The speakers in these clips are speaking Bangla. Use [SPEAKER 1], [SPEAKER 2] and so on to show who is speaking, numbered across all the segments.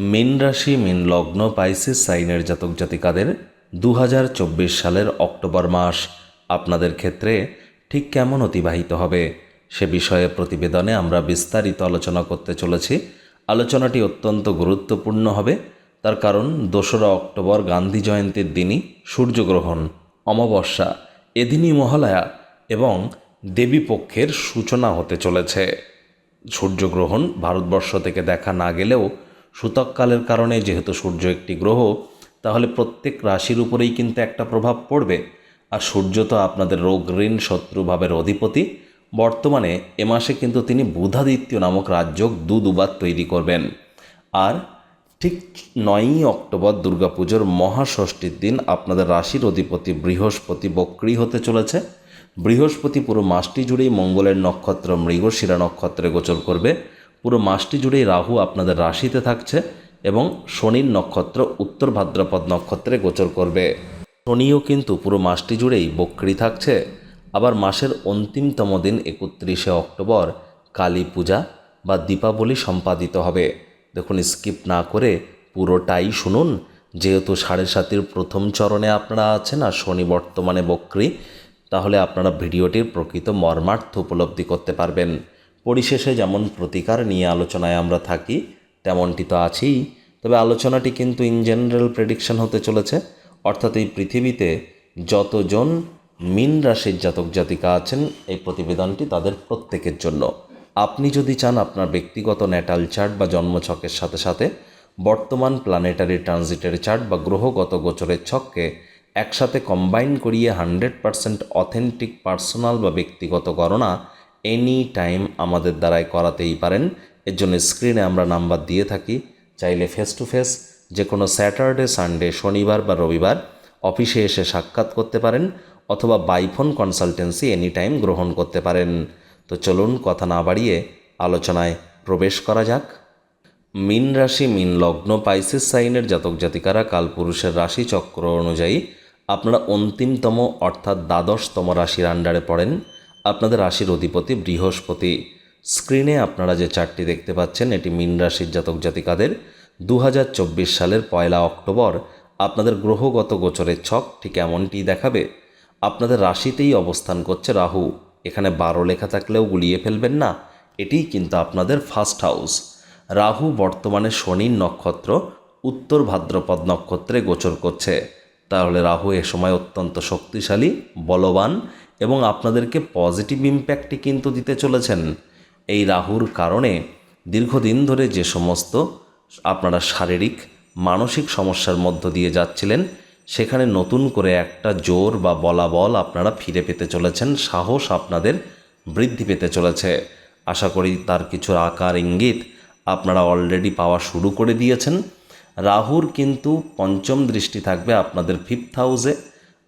[SPEAKER 1] মীন রাশি, মীন লগ্ন, পাইসিস সাইনের জাতক জাতিকাদের দু হাজার চব্বিশ সালের অক্টোবর মাস। আপনাদের ক্ষেত্রে ঠিক কেমন অতিবাহিত হবে? সে বিষয়ে প্রতিবেদনে আমরা বিস্তারিত আলোচনা করতে চলেছি। আলোচনাটি অত্যন্ত গুরুত্বপূর্ণ হবে। তার কারণ, দোসরা অক্টোবর গান্ধী জয়ন্তীর দিনই সূর্যগ্রহণ, অমাবস্যা, এদিনই মহালয়া এবং দেবীপক্ষের সূচনা হতে চলেছে। সূর্যগ্রহণ ভারতবর্ষ থেকে দেখা না গেলেও সূতককালের কারণে যেহেতু সূর্য একটি গ্রহ, তাহলে প্রত্যেক রাশির উপরেই কিন্তু একটা প্রভাব পড়বে। আর সূর্য তো আপনাদের রোগ, ঋণ শত্রুভাবের অধিপতি। বর্তমানে এ মাসে কিন্তু তিনি বুধাদিত্য নামক রাজযোগ দু দুবার তৈরি করবেন। আর ঠিক নয়ই অক্টোবর দুর্গাপুজোর মহাষষ্ঠীর দিন আপনাদের রাশির অধিপতি বৃহস্পতি বক্রী হতে চলেছে। বৃহস্পতি পুরো মাসটি জুড়েই মঙ্গলের নক্ষত্র, মৃগশিরা নক্ষত্রে গোচর করবে। পুরো মাসটি জুড়েই রাহু আপনাদের রাশিতে থাকছে এবং শনির নক্ষত্র উত্তর ভাদ্রপদ নক্ষত্রে গোচর করবে। শনিও কিন্তু পুরো মাসটি জুড়েই বক্রি থাকছে। আবার মাসের অন্তিমতম দিন একত্রিশে অক্টোবর, কালী পূজা বা দীপাবলি সম্পাদিত হবে। দেখুন, স্কিপ না করে পুরোটাই শুনুন। যেহেতু সাড়ে সাতির প্রথম চরণে আপনারা আছেন আর শনি বর্তমানে বক্রী, তাহলে আপনারা ভিডিওটির প্রকৃত মর্মার্থ উপলব্ধি করতে পারবেন। পরিশেষে যেমন প্রতিকার নিয়ে আলোচনায় আমরা থাকি, তেমনটি তো আছেই। তবে আলোচনাটি কিন্তু ইন জেনারেল প্রেডিকশন হতে চলেছে। অর্থাৎ এই পৃথিবীতে যতজন মিন রাশির জাতক জাতিকা আছেন, এই প্রতিবেদনটি তাদের প্রত্যেকের জন্য। আপনি যদি চান আপনার ব্যক্তিগত ন্যাটাল চার্ট বা জন্মছকের সাথে সাথে বর্তমান প্ল্যানেটারি ট্রানজিটের চার্ট বা গ্রহগত গোচরের ছককে একসাথে কম্বাইন করিয়ে হান্ড্রেড পারসেন্ট অথেন্টিক পার্সোনাল বা ব্যক্তিগত গণনা এনি টাইম আমাদের দ্বারাই করাতেই পারেন। এর জন্য স্ক্রিনে আমরা নাম্বার দিয়ে থাকি। চাইলে ফেস টু ফেস যে কোনো স্যাটারডে সানডে শনিবার বা রবিবার অফিসে এসে সাক্ষাৎ করতে পারেন অথবা বাইফোন কনসালটেন্সি এনি টাইম গ্রহণ করতে পারেন। তো চলুন কথা না বাড়িয়ে আলোচনায় প্রবেশ করা যাক। মিন রাশি, মিন লগ্ন পাইসিস সাইনের জাতক জাতিকারা কালপুরুষের রাশি চক্র অনুযায়ী আপনারা অন্তিমতম অর্থাৎ দ্বাদশতম রাশির আন্ডারে পড়েন। আপনাদের রাশির অধিপতি বৃহস্পতি। স্ক্রিনে আপনারা যে চারটি দেখতে পাচ্ছেন, এটি মিন রাশির জাতক জাতিকাদের। দু হাজার চব্বিশ সালের পয়লা অক্টোবর, আপনাদের গ্রহগত গোচরের ছক ঠিক এমনটি দেখাবে। আপনাদের রাশিতেই অবস্থান করছে রাহু। এখানে বারো লেখা থাকলেও গুলিয়ে ফেলবেন না, এটিই কিন্তু আপনাদের ফার্স্ট হাউস রাহু বর্তমানে শনির নক্ষত্র, উত্তর ভাদ্রপদ নক্ষত্রে গোচর করছে। তাহলে রাহু এ সময় অত্যন্ত শক্তিশালী, বলবান এবং আপনাদেরকে পজিটিভ ইম্প্যাক্টই কিন্তু দিতে চলেছেন। এই রাহুর কারণে দীর্ঘদিন ধরে যে সমস্ত আপনারা শারীরিক, মানসিক সমস্যার মধ্য দিয়ে যাচ্ছিলেন, সেখানে নতুন করে একটা জোর বা বলাবল আপনারা ফিরে পেতে চলেছেন। সাহস আপনাদের বৃদ্ধি পেতে চলেছে। আশা করি তার কিছু আকার ইঙ্গিত আপনারা অলরেডি পাওয়া শুরু করে দিয়েছেন। রাহুর কিন্তু পঞ্চম দৃষ্টি থাকবে আপনাদের ফিফথ হাউসে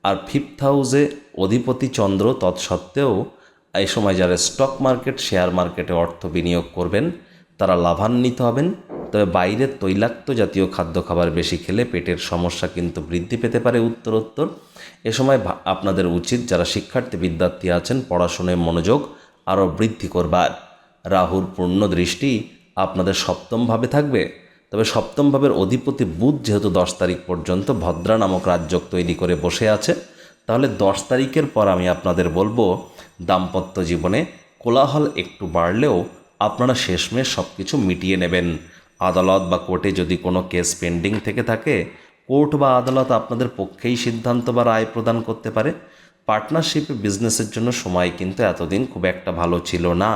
[SPEAKER 1] আর ফিফথ হাউসে অধিপতি চন্দ্র তৎসত্ত্বেও এই সময় যারা স্টক মার্কেট শেয়ার মার্কেটে অর্থ বিনিয়োগ করবেন, তারা লাভান্বিত হবেন। তবে বাইরের তৈলাক্ত জাতীয় খাদ্য খাবার বেশি খেলে পেটের সমস্যা কিন্তু বৃদ্ধি পেতে পারে উত্তরোত্তর। এ সময় আপনাদের উচিত যারা শিক্ষার্থী, বিদ্যার্থী আছেন, পড়াশোনায় মনোযোগ আরও বৃদ্ধি করবার। রাহুর পূর্ণ দৃষ্টি আপনাদের সপ্তমভাবে থাকবে। তবে সপ্তম ভাবের অধিপতি বুধ যেহেতু দশ তারিখ পর্যন্ত ভদ্রা নামক রাজ্যক তৈরি করে বসে আছে, তাহলে দশ তারিখের পর আমি আপনাদের বলব, দাম্পত্য জীবনে কোলাহল একটু বাড়লেও আপনারা শেষমেশ সব কিছু মিটিয়ে নেবেন। আদালত বা কোর্টে যদি কোনো কেস পেন্ডিং থেকে থাকে, কোর্ট বা আদালত আপনাদের পক্ষেই সিদ্ধান্ত বা রায় প্রদান করতে পারে। পার্টনারশিপে বিজনেসের জন্য সময় কিন্তু এতদিন খুব একটা ভালো ছিল না।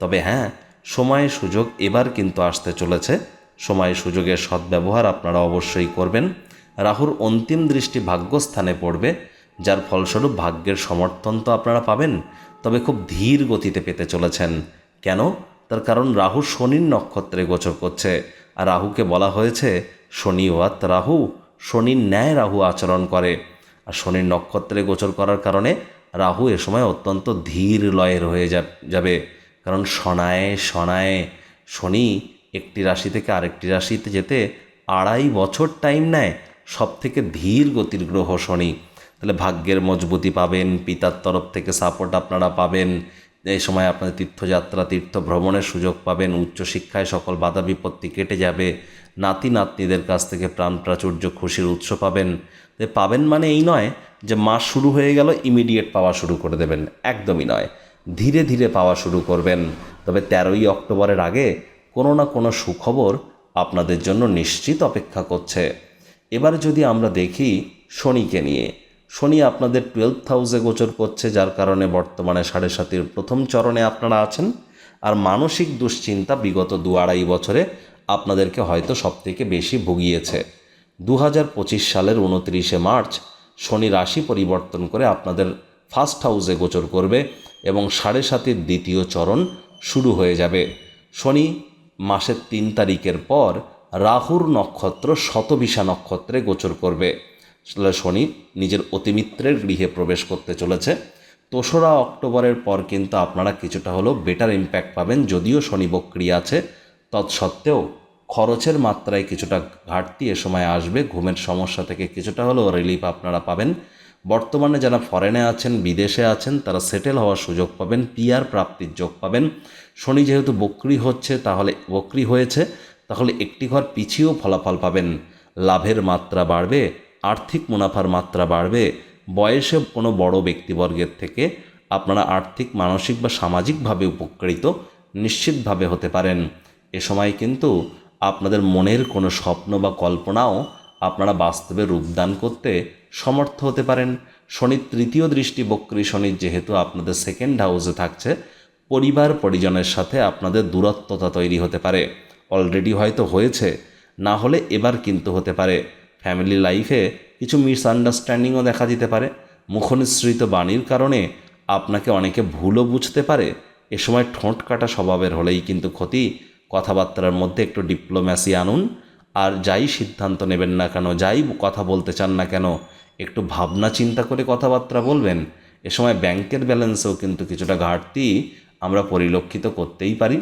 [SPEAKER 1] তবে হ্যাঁ সময় সুযোগ এবার কিন্তু আসতে চলেছে। সময়, সুযোগের সদ্ব্যবহার আপনারা অবশ্যই করবেন। রাহুর অন্তিম দৃষ্টি ভাগ্যস্থানে পড়বে, যার ফলস্বরূপ ভাগ্যের সমর্থন তো আপনারা পাবেন, তবে খুব ধীর গতিতে পেতে চলেছেন। কেন? তার কারণ রাহু শনির নক্ষত্রে গোচর করছে, আর রাহুকে বলা হয়েছে, শনি ওয়াত রাহু শনির ন্যায় রাহু আচরণ করে। আর শনির নক্ষত্রে গোচর করার কারণে রাহু এ সময় অত্যন্ত ধীর লয়ের হয়ে যাবে। কারণ শনায় শনায় শনি একটি রাশি থেকে আরেকটি রাশিতে যেতে আড়াই বছর টাইম নেয় সব থেকে ধীর গতির গ্রহ শনি। তাহলে ভাগ্যের মজবুতি পাবেন, পিতার তরফ থেকে সাপোর্ট আপনারা পাবেন, এই সময় আপনাদের তীর্থযাত্রা তীর্থ ভ্রমণের সুযোগ পাবেন, উচ্চশিক্ষায় সকল বাধা বিপত্তি কেটে যাবে, নাতি, নাতনিদের কাছ থেকে প্রাণ প্রাচুর্য, খুশির উৎস পাবেন। পাবেন মানে এই নয় যে মাস শুরু হয়ে গেল ইমিডিয়েট পাওয়া শুরু করে দেবেন, একদমই নয়। ধীরে ধীরে পাওয়া শুরু করবেন, তবে তেরোই অক্টোবরের আগে কোনো না কোনো সুখবর আপনাদের জন্য নিশ্চিত অপেক্ষা করছে। এবার যদি আমরা দেখি শনিকে নিয়ে। শনি আপনাদের টুয়েলভ হাউসে গোচর করছে, যার কারণে বর্তমানে সাড়ে সাতির প্রথম চরণে আপনারা আছেন। আর মানসিক দুশ্চিন্তা বিগত দু আড়াই বছরে আপনাদেরকে হয়তো সবথেকে বেশি ভুগিয়েছে। দু হাজার পঁচিশ সালের উনত্রিশে মার্চ শনি রাশি পরিবর্তন করে আপনাদের ফার্স্ট হাউসে গোচর করবে এবং সাড়ে সাতের দ্বিতীয় চরণ শুরু হয়ে যাবে। শনি মাসের তিন তারিখের পর রাহুর নক্ষত্র শতবিশা নক্ষত্রে গোচর করবে। শনি নিজের অতিমিত্রের গৃহে প্রবেশ করতে চলেছে। দোসরা অক্টোবরের পর কিন্তু আপনারা কিছুটা হলেও বেটার ইম্প্যাক্ট পাবেন, যদিও শনি বক্রি আছে। তৎসত্ত্বেও খরচের মাত্রায় কিছুটা ঘাটতি এ সময় আসবে, ঘুমের সমস্যা থেকে কিছুটা হলেও রিলিফ আপনারা পাবেন। বর্তমানে যারা ফরেনে আছেন, বিদেশে আছেন, তারা সেটেল হওয়ার সুযোগ পাবেন পিআর প্রাপ্তির যোগ পাবেন। শনি যেহেতু বক্রি হচ্ছে, তাহলে বক্রি হয়েছে, তাহলে একটি ঘর পিছিয়েও ফলাফল পাবেন। লাভের মাত্রা বাড়বে, আর্থিক মুনাফার মাত্রা বাড়বে, বয়সে কোনো বড় ব্যক্তিবর্গের থেকে আপনারা আর্থিক, মানসিক বা সামাজিকভাবে উপকৃত নিশ্চিতভাবে হতে পারেন। এ সময় কিন্তু আপনাদের মনের কোনো স্বপ্ন বা কল্পনাও আপনারা বাস্তবে রূপদান করতে সমর্থ হতে পারেন। শনির তৃতীয় দৃষ্টি বক্রী শনির যেহেতু আপনাদের সেকেন্ড হাউসে থাকছে, পরিবার পরিজনের সাথে আপনাদের দূরত্বতা তৈরি হতে পারে। অলরেডি হয়তো হয়েছে, না হলে এবার কিন্তু হতে পারে। ফ্যামিলি লাইফে কিছু মিসআন্ডারস্ট্যান্ডিংও দেখা দিতে পারে। মুখনিসৃত বাণীর কারণে আপনাকে অনেকে ভুলও বুঝতে পারে। এ সময় ঠোঁট কাটা স্বভাবের হলেই কিন্তু ক্ষতি। কথাবার্তার মধ্যে একটু ডিপ্লোম্যাসি আনুন। আর যাই সিদ্ধান্ত নেবেন না কেন, যাই কথা বলতে চান না কেন, একটু ভাবনা চিন্তা করে কথাবার্তা বলবেন। এ সময় ব্যাংকের ব্যালেন্সেও কিন্তু কিছুটা ঘাটতি আমরা পরিলক্ষিত করতেই পারি।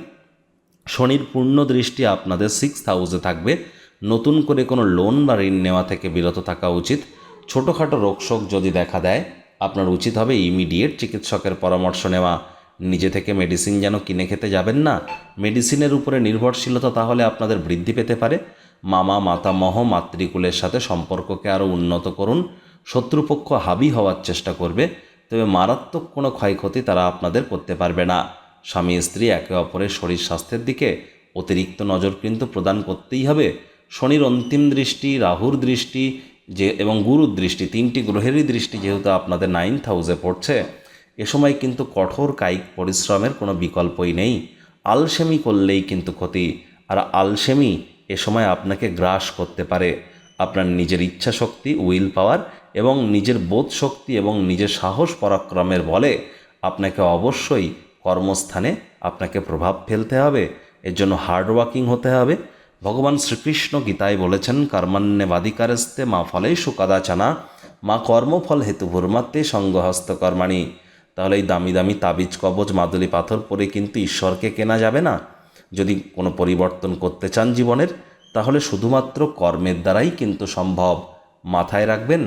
[SPEAKER 1] শনির পূর্ণ দৃষ্টি আপনাদের সিক্স হাউসে থাকবে। নতুন করে কোনো লোন বা ঋণ নেওয়া থেকে বিরত থাকা উচিত। ছোটোখাটো রোগশোক যদি দেখা দেয়, আপনার উচিত হবে ইমিডিয়েট চিকিৎসকের পরামর্শ নেওয়া। নিজে থেকে মেডিসিন যেন কিনে খেতে যাবেন না। মেডিসিনের উপরে নির্ভরশীলতা তাহলে আপনাদের বৃদ্ধি পেতে পারে। মামা, মাতামহ, মাতৃকুলের সাথে সম্পর্ককে আরও উন্নত করুন। শত্রুপক্ষ হাবি হওয়ার চেষ্টা করবে, তবে মারাত্মক কোনো ক্ষয়ক্ষতি তারা আপনাদের করতে পারবে না। স্বামী, স্ত্রী একে অপরের শরীর স্বাস্থ্যের দিকে অতিরিক্ত নজর কিন্তু প্রদান করতেই হবে। শনির অন্তিম দৃষ্টি, রাহুর দৃষ্টি, যে এবং গুরুর দৃষ্টি, তিনটি গ্রহেরই দৃষ্টি যেহেতু আপনাদের নাইন্থ হাউসে পড়ছে। এ সময় কিন্তু কঠোর কায়িক পরিশ্রমের কোনো বিকল্পই নেই। আলসেমি করলেই কিন্তু ক্ষতি। আর আলসেমি এ সময় আপনাকে গ্রাস করতে পারে। আপনার নিজের ইচ্ছা শক্তি উইল পাওয়ার এবং নিজের বোধ শক্তি এবং নিজের সাহস পরাক্রমের বলে আপনাকে অবশ্যই কর্মস্থানে আপনাকে প্রভাব ফেলতে হবে। এর জন্য হার্ডওয়ার্কিং হতে হবে। ভগবান শ্রীকৃষ্ণ গীতায় বলেছেন, কর্মান্যে বাদিকারস্তে মা ফলেই সুকাদাচানা মা কর্মফল হেতু ভূর্মাত্মে সঙ্গহস্ত কর্মাণী। তাহলে এই দামি দামি তাবিজ কবচ মাদুলি পাথর পরে কিন্তু ঈশ্বরকে কেনা যাবে না। যদি কোনো পরিবর্তন করতে চান জীবনের, তাহলে শুধুমাত্র কর্মের দ্বারাই কিন্তু সম্ভব। মাথায় রাখবেন,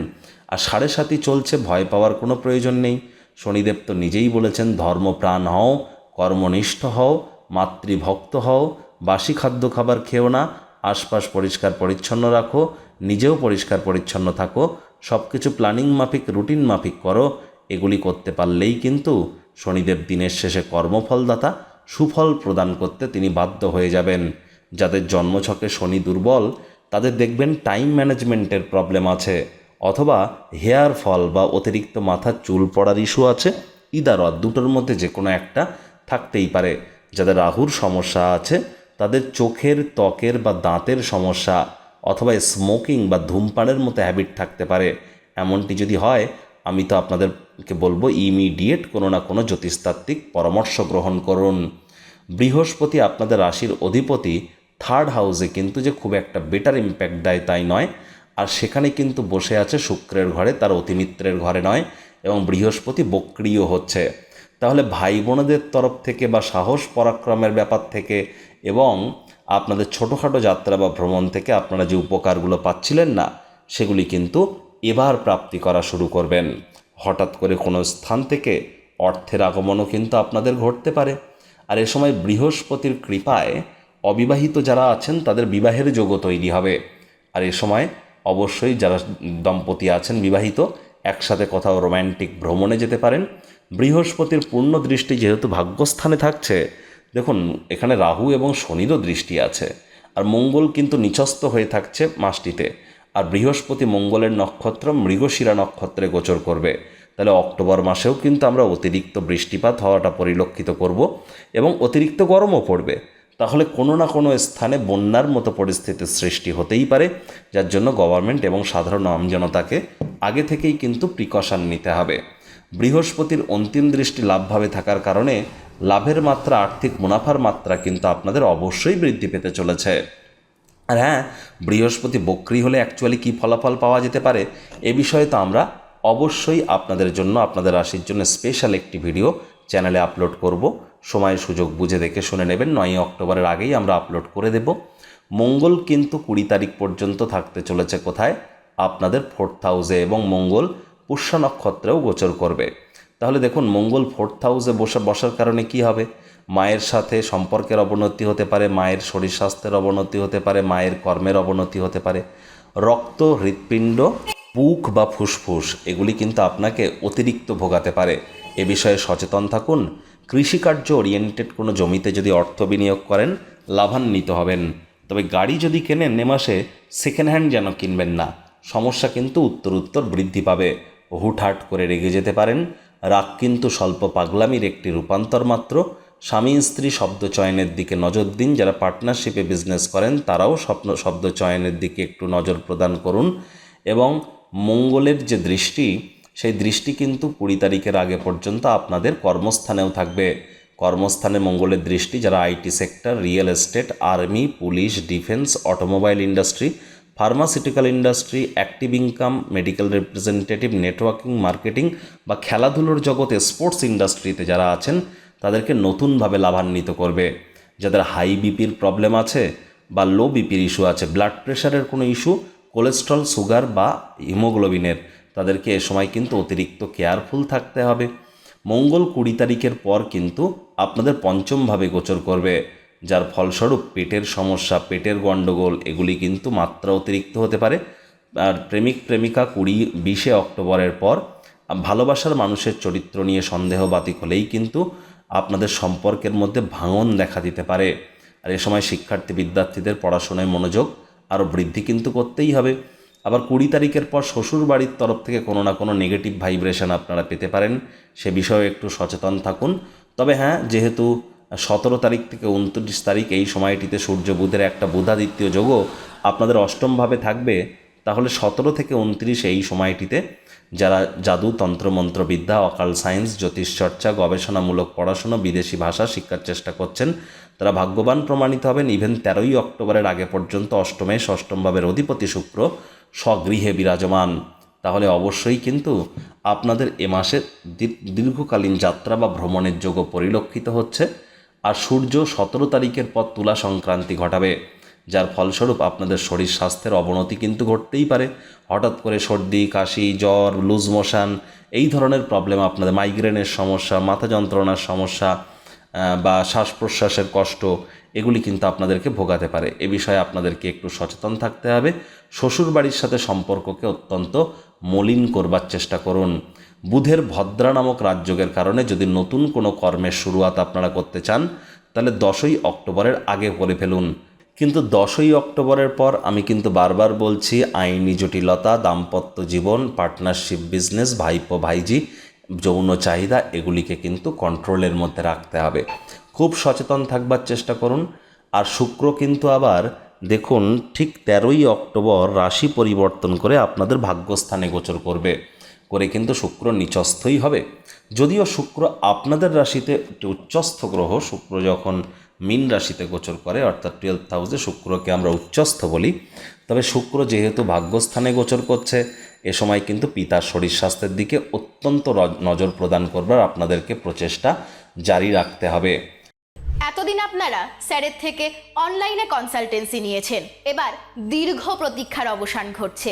[SPEAKER 1] আর সাড়ে সাতই চলছে, ভয় পাওয়ার কোনো প্রয়োজন নেই। শনিদেব তো নিজেই বলেছেন, ধর্মপ্রাণ হও, কর্মনিষ্ঠ হও, মাতৃভক্ত হও, বাসি খাদ্য খাবার খেও না, আশপাশ পরিষ্কার পরিচ্ছন্ন রাখো, নিজেও পরিষ্কার পরিচ্ছন্ন থাকো সব কিছু প্ল্যানিং মাফিক, রুটিন মাফিক করো, এগুলি করতে পারলেই কিন্তু শনিদেব দিনের শেষে কর্মফলদাতা সুফল প্রদান করতে তিনি বাধ্য হয়ে যাবেন। যাদের জন্মছকে শনি দুর্বল, তাদের দেখবেন টাইম ম্যানেজমেন্টের প্রবলেম আছে, অথবা হেয়ার ফল বা অতিরিক্ত মাথার চুল পড়ার ইস্যু আছে। ইদারত দুটোর মধ্যে যে কোনো একটা থাকতেই পারে। যাদের রাহুর সমস্যা আছে, তাদের চোখের, ত্বকের বা দাঁতের সমস্যা, অথবা স্মোকিং বা ধূমপানের মতো হ্যাবিট থাকতে পারে। এমনটি যদি হয় আমি তো আপনাদেরকে বলব ইমিডিয়েট কোনো না কোনো জ্যোতিষতাত্ত্বিক পরামর্শ গ্রহণ করুন। বৃহস্পতি আপনাদের রাশির অধিপতি থার্ড হাউসে কিন্তু যে খুব একটা বেটার ইম্প্যাক্ট দেয় তাই নয়। আর সেখানে কিন্তু বসে আছে শুক্রের ঘরে, তার অতিমিত্রের ঘরে নয় এবং বৃহস্পতি বক্রিয় হচ্ছে। তাহলে ভাই বোনদের তরফ থেকে বা সাহস পরাক্রমের ব্যাপার থেকে এবং আপনাদের ছোটোখাটো যাত্রা বা ভ্রমণ থেকে আপনারা যে উপকারগুলো পাচ্ছিলেন না, সেগুলি কিন্তু এবার প্রাপ্তি করা শুরু করবেন। হঠাৎ করে কোনো স্থান থেকে অর্থের আগমনও কিন্তু আপনাদের ঘটতে পারে। আর এ সময় বৃহস্পতির কৃপায় অবিবাহিত যারা আছেন, তাদের বিবাহের যোগও তৈরি হবে। আর এ সময় অবশ্যই যারা দম্পতি আছেন, বিবাহিত, একসাথে কোথাও রোম্যান্টিক ভ্রমণে যেতে পারেন। বৃহস্পতির পূর্ণ দৃষ্টি যেহেতু ভাগ্যস্থানে থাকছে, দেখুন, এখানে রাহু এবং শনিরও দৃষ্টি আছে। আর মঙ্গল কিন্তু নিচস্থ হয়ে থাকছে মাসটিতে। আর বৃহস্পতি মঙ্গলের নক্ষত্র মৃগশিরা নক্ষত্রে গোচর করবে। তাহলে অক্টোবর মাসেও কিন্তু আমরা অতিরিক্ত বৃষ্টিপাত হওয়াটা পরিলক্ষিত করব এবং অতিরিক্ত গরমও পড়বে। তাহলে কোনো না কোনো স্থানে বন্যার মতো পরিস্থিতির সৃষ্টি হতেই পারে, যার জন্য গভর্নমেন্ট এবং সাধারণ আমজনতাকে আগে থেকেই কিন্তু প্রিকশন নিতে হবে। বৃহস্পতির অন্তিম দৃষ্টি লাভভাবে থাকার কারণে লাভের মাত্রা, আর্থিক মুনাফার মাত্রা কিন্তু আপনাদের অবশ্যই বৃদ্ধি পেতে চলেছে। আর হ্যাঁ বৃহস্পতি বক্রি হলে অ্যাকচুয়ালি কী ফলাফল পাওয়া যেতে পারে? এ বিষয়ে তো আমরা অবশ্যই আপনাদের জন্য, আপনাদের রাশির জন্য স্পেশাল একটি ভিডিও চ্যানেলে আপলোড করব। সময়, সুযোগ বুঝে দেখে শুনে নেবেন নয় অক্টোবরের আগেই আমরা আপলোড করে দেব। মঙ্গল কিন্তু কুড়ি তারিখ পর্যন্ত থাকতে চলেছে কোথায়? আপনাদের ফোর্থ হাউসে এবং মঙ্গল পুষ্য নক্ষত্রেও গোচর করবে। তাহলে দেখুন, মঙ্গল ফোর্থ হাউসে বসে বসার কারণে কি হবে? মায়ের সাথে সম্পর্কের অবনতি হতে পারে, মায়ের শরীর স্বাস্থ্যের অবনতি হতে পারে, মায়ের কর্মের অবনতি হতে পারে। রক্ত, হৃৎপিণ্ড বুক বা ফুসফুস, এগুলি কিন্তু আপনাকে অতিরিক্ত ভোগাতে পারে। এ বিষয়ে সচেতন থাকুন। কৃষিকার্য ওরিয়েন্টেড কোনো জমিতে যদি অর্থ বিনিয়োগ করেন, লাভান্বিত হবেন। তবে গাড়ি যদি কেনেন এ মাসে সেকেন্ড হ্যান্ড যেন কিনবেন না। সমস্যা কিন্তু উত্তর উত্তর বৃদ্ধি পাবে। হুটহাট করে রেগে যেতে পারেন। রাগ কিন্তু স্বল্প পাগলামির একটি রূপান্তর মাত্র। স্বামী স্ত্রী শব্দ চয়নের দিকে নজর দিন, যারা পার্টনারশিপে বিজনেস করেন, তারাও স্বপ্ন, শব্দ চয়নের দিকে একটু নজর প্রদান করুন। এবং মঙ্গলের যে দৃষ্টি, সেই দৃষ্টি কিন্তু কুড়ি তারিখের আগে পর্যন্ত আপনাদের কর্মস্থানেও থাকবে। কর্মস্থানে মঙ্গলের দৃষ্টি, যারা IT sector real estate army police defence automobile industry pharmaceutical industry active income medical representative networking marketing বা খেলাধুলোর জগতে স্পোর্টস ইন্ডাস্ট্রিতে যারা আছেন, তাদেরকে নতুনভাবে লাভান্বিত করবে। যাদের হাই বিপির প্রবলেম আছে বা লো বিপির ইস্যু আছে ব্লাড প্রেশারের কোনো ইস্যু কোলেস্ট্রল সুগার বা হিমোগ্লোবিনের তাদেরকে এ সময় কিন্তু অতিরিক্ত কেয়ারফুল থাকতে হবে। মঙ্গল কুড়ি তারিখের পর কিন্তু আপনাদের পঞ্চমভাবে গোচর করবে। যার ফলস্বরূপ পেটের সমস্যা, পেটের গণ্ডগোল, এগুলি কিন্তু মাত্রা অতিরিক্ত হতে পারে। আর প্রেমিক, প্রেমিকা কুড়ি, বিশে অক্টোবরের পর ভালোবাসার মানুষের চরিত্র নিয়ে সন্দেহ বাতিক হলেই কিন্তু আপনাদের সম্পর্কের মধ্যে ভাঙন দেখা দিতে পারে। আর এ সময় শিক্ষার্থী, বিদ্যার্থীদের পড়াশোনায় মনোযোগ আরও বৃদ্ধি কিন্তু করতেই হবে। আবার কুড়ি তারিখের পর শ্বশুর বাড়ির তরফ থেকে কোনো না কোনো নেগেটিভ ভাইব্রেশন আপনারা পেতে পারেন। সে বিষয়ে একটু সচেতন থাকুন। তবে হ্যাঁ যেহেতু সতেরো তারিখ থেকে উনত্রিশ তারিখ এই সময়টিতে সূর্য বুধের একটা বুধাদিত্য যোগও আপনাদের অষ্টমভাবে থাকবে। তাহলে সতেরো থেকে উনত্রিশ এই সময়টিতে যারা জাদু, তন্ত্রমন্ত্র, বিদ্যা, অকাল সায়েন্স জ্যোতিষচর্চা গবেষণামূলক পড়াশুনো, বিদেশি ভাষা শিক্ষার চেষ্টা করছেন, তারা ভাগ্যবান প্রমাণিত হবেন। ইভেন তেরোই অক্টোবরের আগে পর্যন্ত অষ্টমে ষষ্ঠমভাবের অধিপতি শুক্র স্বগৃহে বিরাজমান। তাহলে অবশ্যই কিন্তু আপনাদের এ মাসে দীর্ঘকালীন যাত্রা বা ভ্রমণের যোগও পরিলক্ষিত হচ্ছে। আর সূর্য সতেরো তারিখের পর তুলা সংক্রান্তি ঘটাবে, যার ফলস্বরূপ আপনাদের শরীর স্বাস্থ্যের অবনতি কিন্তু ঘটতেই পারে। হঠাৎ করে সর্দি, কাশি, জ্বর, লুজ মোশন এই ধরনের প্রবলেম আপনাদের মাইগ্রেনের সমস্যা, মাথা যন্ত্রণার সমস্যা বা শ্বাস প্রশ্বাসের কষ্ট, এগুলি কিন্তু আপনাদেরকে ভোগাতে পারে। এ বিষয়ে আপনাদেরকে একটু সচেতন থাকতে হবে। শ্বশুর বাড়ির সাথে সম্পর্ককে অত্যন্ত মলিন করবার চেষ্টা করুন। বুধের ভদ্রা নামক রাজযোগের কারণে যদি নতুন কোনো কর্মের শুরুয়াত আপনারা করতে চান, তাহলে দশই অক্টোবরের আগে করে ফেলুন। কিন্তু দশই অক্টোবরের পর আমি কিন্তু বারবার বলছি, আইনি জটিলতা, দাম্পত্য জীবন, পার্টনারশিপ বিজনেস, ভাইপো ভাইজি যৌন চাহিদা, এগুলিকে কিন্তু কন্ট্রোলের মধ্যে রাখতে হবে। খুব সচেতন থাকবার চেষ্টা করুন। আর শুক্র কিন্তু আবার, দেখুন, ঠিক তেরোই অক্টোবর রাশি পরিবর্তন করে আপনাদের ভাগ্যস্থানে গোচর করবে। করে কিন্তু শুক্র নিচস্থই হবে। যদিও শুক্র আপনাদের রাশিতে উচ্চস্থ গ্রহ, শুক্র যখন মিন রাশিতে গোচর করে, অর্থাৎ টুয়েলভ হাউসে শুক্রকে আমরা উচ্চস্থ বলি। তবে শুক্র যেহেতু ভাগ্যস্থানে গোচর করছে, এ সময় কিন্তু পিতার শরীর স্বাস্থ্যের দিকে অত্যন্ত নজর প্রদান করবার আপনাদেরকে প্রচেষ্টা জারি রাখতে হবে।
[SPEAKER 2] এতদিন আপনারা স্যারের থেকে অনলাইনে কনসালটেন্সি নিয়েছেন। এবার দীর্ঘ প্রতীক্ষার অবসান ঘটছে।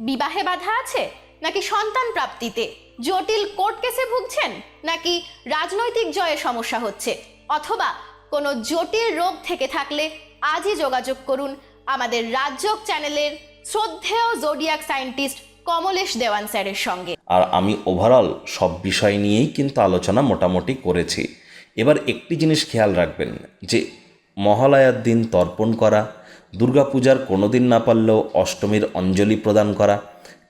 [SPEAKER 2] বিবাহে বাধা আছে? নাকি সন্তান প্রাপ্তিতে? জটিল কোর্ট কেসে ভুগছেন? নাকি রাজনৈতিক জয়ে সমস্যা হচ্ছে? অথবা কোনো জটিল রোগ থেকে থাকলে আজই যোগাযোগ করুন আমাদের রাজ্যক চ্যানেলের শ্রদ্ধেয় জোডিয়াক সায়েন্টিস্ট কমলেশ দেওয়ান স্যারের সঙ্গে।
[SPEAKER 1] আর আমি ওভারঅল সব বিষয় নিয়েই কিন্তু আলোচনা মোটামুটি করেছি। এবার একটি জিনিস খেয়াল রাখবেন, যে মহালয়ার দিন তর্পণ করা দুর্গাপূজার কোনো দিন না পারলেও অষ্টমীর অঞ্জলি প্রদান করা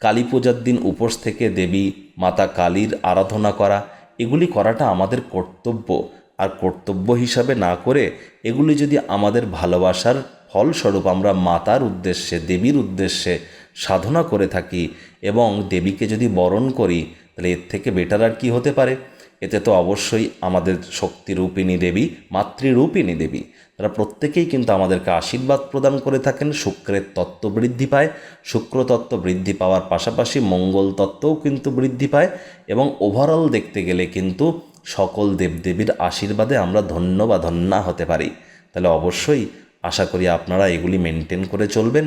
[SPEAKER 1] কালী পূজার দিন উপোস থেকে দেবী, মাতা কালীর আরাধনা করা, এগুলি করাটা আমাদের কর্তব্য। আর কর্তব্য হিসাবে না করে এগুলি যদি আমাদের ভালোবাসার ফলস্বরূপ আমরা মাতার উদ্দেশ্যে, দেবীর উদ্দেশ্যে সাধনা করে থাকি এবং দেবীকে যদি বরণ করি, তাহলে এর থেকে বেটার আর কি হতে পারে? এতে তো অবশ্যই আমাদের শক্তিরূপিণী দেবী, মাতৃরূপিণী দেবী। তারা প্রত্যেকেই কিন্তু আমাদেরকে আশীর্বাদ প্রদান করে থাকেন, শুক্রের তত্ত্ব বৃদ্ধি পায়, শুক্র তত্ত্ব বৃদ্ধি পাওয়ার পাশাপাশি মঙ্গল তত্ত্বও কিন্তু বৃদ্ধি পায় এবং ওভারঅল দেখতে গেলে কিন্তু সকল দেবদেবীর আশীর্বাদে আমরা ধন্য বা ধন্যা হতে পারি। তাহলে অবশ্যই আশা করি আপনারা এগুলি মেনটেন করে চলবেন।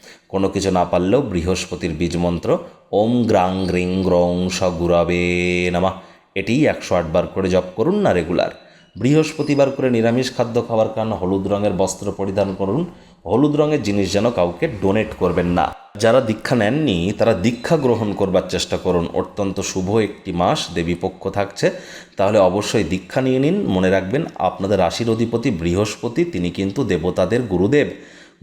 [SPEAKER 1] কোনো কিছু না পারলেও বৃহস্পতির বীজ মন্ত্র ওম গ্রাং গ্রিং গ্রং স গুরাবে নামা। এটিই একশো আটবার করে জপ করুন না রেগুলার বৃহস্পতিবার করে নিরামিষ খাদ্য খাওয়ার কারণে হলুদ রঙের বস্ত্র পরিধান করুন। হলুদ রঙের জিনিস যেন কাউকে ডোনেট করবেন না। যারা দীক্ষা নেননি, তারা দীক্ষা গ্রহণ করবার চেষ্টা করুন। অত্যন্ত শুভ একটি মাস, দেবী পক্ষ থাকছে। তাহলে অবশ্যই দীক্ষা নিয়ে নিন। মনে রাখবেন, আপনাদের রাশির অধিপতি বৃহস্পতি, তিনি কিন্তু দেবতাদের গুরুদেব।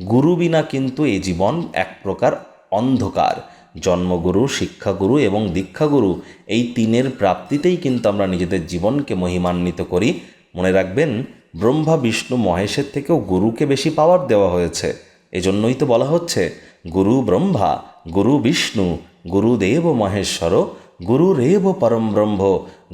[SPEAKER 1] গুরু বিনা কিন্তু এই জীবন এক প্রকার অন্ধকার। জন্মগুরু, শিক্ষাগুরু এবং দীক্ষাগুরু এই তিনের প্রাপ্তিতেই কিন্তু আমরা নিজেদের জীবনকে মহিমান্বিত করি। মনে রাখবেন, ব্রহ্মা, বিষ্ণু, মহেশের থেকেও গুরুকে বেশি পাওয়ার দেওয়া হয়েছে। এজন্যই তো বলা হচ্ছে, গুরু ব্রহ্মা, গুরু বিষ্ণু গুরুদেব মহেশ্বর গুরুরেব পরম ব্রহ্ম,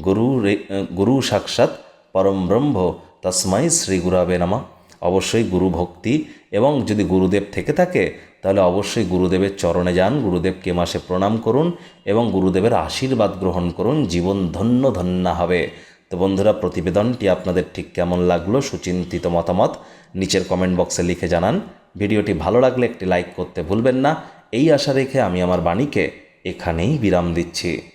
[SPEAKER 1] গুরু রে, গুরু সাক্ষাৎ পরম ব্রহ্ম। তস্মাই শ্রী গুরাবে নামা। অবশ্যই গুরু ভক্তি এবং যদি গুরুদেব থেকে থাকে, তাহলে অবশ্যই গুরুদেবের চরণে যান, গুরুদেবকে মাসে প্রণাম করুন এবং গুরুদেবের আশীর্বাদ গ্রহণ করুন, জীবন ধন্য ধন্য হবে। তো বন্ধুরা, প্রতিবেদনটি আপনাদের ঠিক কেমন লাগল, সুচিন্তিত মতামত নিচের কমেন্ট বক্সে লিখে জানান। ভিডিওটি ভালো লাগলে একটি লাইক করতে ভুলবেন না। এই আশা রেখে আমি আমার বাণীকে এখানেই বিরাম দিচ্ছি।